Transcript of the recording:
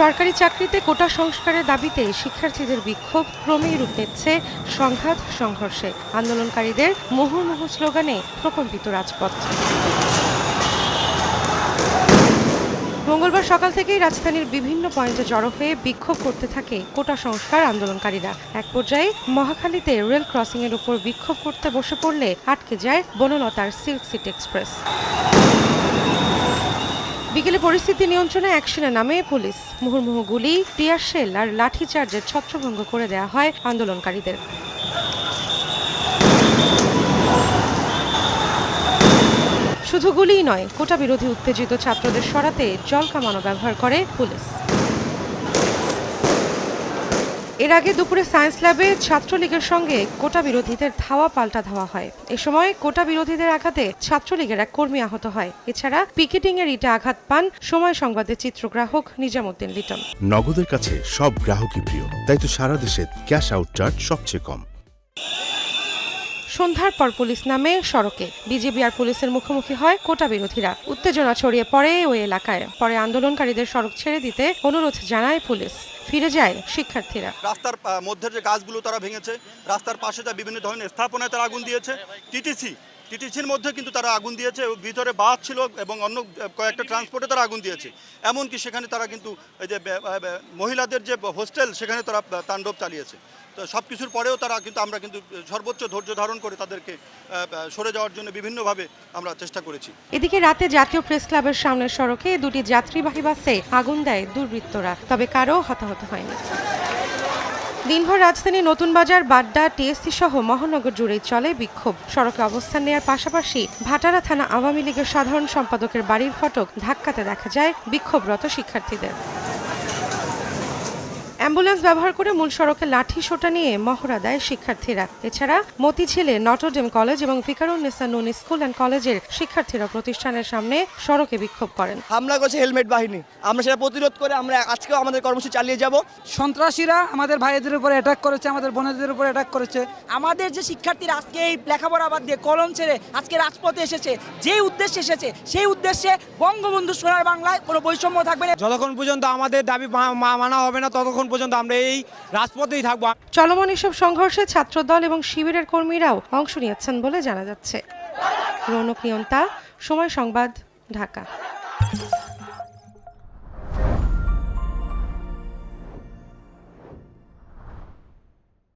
সরকারি চাকরিতে কোটা সংস্কারের দাবিতে শিক্ষার্থীদের বিক্ষোভ ক্রমেই রূপ নিচ্ছে সংঘাত, সংঘর্ষে। আন্দোলনকারীদের মুহুর্মুহু স্লোগানে প্রকম্পিত রাজপথ। মঙ্গলবার সকাল থেকেই রাজধানীর বিভিন্ন পয়েন্টে জড়ো হয়ে বিক্ষোভ করতে থাকে কোটা সংস্কার আন্দোলনকারীরা। এক পর্যায়ে মহাখালীতে রেল ক্রসিং এর উপর বিক্ষোভ করতে বসে পড়লে আটকে যায় বনলতার সিল্ক সিটি এক্সপ্রেস। বিকেলে পরিস্থিতি নিয়ন্ত্রণে অ্যাকশনে নামে পুলিশ। মুহুর্মুহু গুলি টিয়ার শেল আর লাঠিচার্জের ছত্রভঙ্গ করে দেয়া হয় আন্দোলনকারীদের। শুধু গুলিই নয়, কোটা বিরোধী উত্তেজিত ছাত্রদের সরাতে জল কামানো ব্যবহার করে পুলিশ। এর আগে দুপুরে সায়েন্স ল্যাবে ছাত্রলীগের সঙ্গে কোটা বিরোধীদের ধাওয়া পাল্টা ধাওয়া হয়। এ সময় কোটা বিরোধীদের আঘাতে ছাত্রলীগের এক কর্মী আহত হয়। এছাড়া পিকেটিং এর ইটে আঘাত পান সময় সংবাদের চিত্রগ্রাহক নিজামুদ্দিন লিটন। নগদের কাছে সব গ্রাহকই প্রিয় তাই তো সারা দেশে ক্যাশ আউট চার্জ সবচেয়ে কম। সন্ধ্যার পর পুলিশ নামে সড়কে। বিজেপি আর পুলিশের মুখোমুখি হয় কোটা বিরোধীরা। উত্তেজনা ছড়িয়ে পড়ে ওই এলাকায়। পরে আন্দোলনকারীদের সড়ক ছেড়ে দিতে অনুরোধ জানায় পুলিশ। ফিরে যায় শিক্ষার্থীরা। রাস্তার মধ্যে যে গাছগুলো তারা ভেঙেছে, রাস্তার পাশে যা বিভিন্ন ধরনের স্থাপনায় তারা আগুন দিয়েছে, টিটিসি টিটিসির মধ্যে কিন্তু তারা আগুন দিয়েছে ভিতরে বাস ছিল এবং অন্য কয়েকটা ট্রান্সপোর্টে তারা আগুন দিয়েছে। এমনকি সেখানে তারা কিন্তু এই যে মহিলাদের যে হোস্টেল, সেখানে তারা তাণ্ডব চালিয়েছে। তো সব কিছুর পরেও তারা কিন্তু, আমরা কিন্তু সর্বোচ্চ ধৈর্য ধারণ করে তাদেরকে সরে যাওয়ার জন্য বিভিন্নভাবে আমরা চেষ্টা করেছি। এদিকে রাতে জাতীয় প্রেস ক্লাবের সামনের সড়কে দুটি যাত্রীবাহী বাসে আগুন দেয় দুর্বৃত্তরা, তবে কারও হতাহত হয়নি। দিনভর রাজধানী নতুন বাজার, বাড্ডা, টিএসসি সহ মহানগর জুড়ে চলে বিক্ষোভ। সড়কে অবস্থান নেওয়ার পাশাপাশি ভাটারা থানা আওয়ামী লীগের সাধারণ সম্পাদকের বাড়ির ফটক ধাক্কাতে দেখা যায় বিক্ষোভরত শিক্ষার্থীদের। অ্যাম্বুলেন্স ব্যবহার করে মূল সড়কে লাঠি সোটা নিয়ে মহড়া দেয় শিক্ষার্থীরা। এছাড়া মতিঝিলে নটরডেম কলেজ এবং ফিকারুন্নেসা নুন স্কুল অ্যান্ড কলেজের শিক্ষার্থীরা প্রতিষ্ঠানের সামনে সড়কে বিক্ষোভ করেন। হামলা করছে হেলমেট বাহিনী। আমরা সেটা প্রতিরোধ করে আমরা আজকেও আমাদের কর্মসূচি চালিয়ে যাব। সন্ত্রাসীরা আমাদের ভাইদের উপর অ্যাটাক করেছে আমাদের বোনেদের উপর অ্যাটাক করেছে। আমাদের যে শিক্ষার্থীরা আজকে এই লেখাপড়া বাদ দিয়ে কলম ছেড়ে আজকে রাজপথে এসেছে যে উদ্দেশ্যে এসেছে সেই উদ্দেশ্যে বঙ্গবন্ধু সোনার বাংলায় কোনো বৈষম্য থাকবে না। যতক্ষণ পর্যন্ত আমাদের দাবি মা- মা- মানা হবে না ততক্ষণ পর্যন্ত আমরা এই রাজপথেই থাকব। চলমান এসব সংঘর্ষে ছাত্রদল এবং শিবিরের কর্মীরাও অংশ নিয়েছেন বলে জানা যাচ্ছে। রৌনক নিয়ন্তা, সময় সংবাদ, ঢাকা।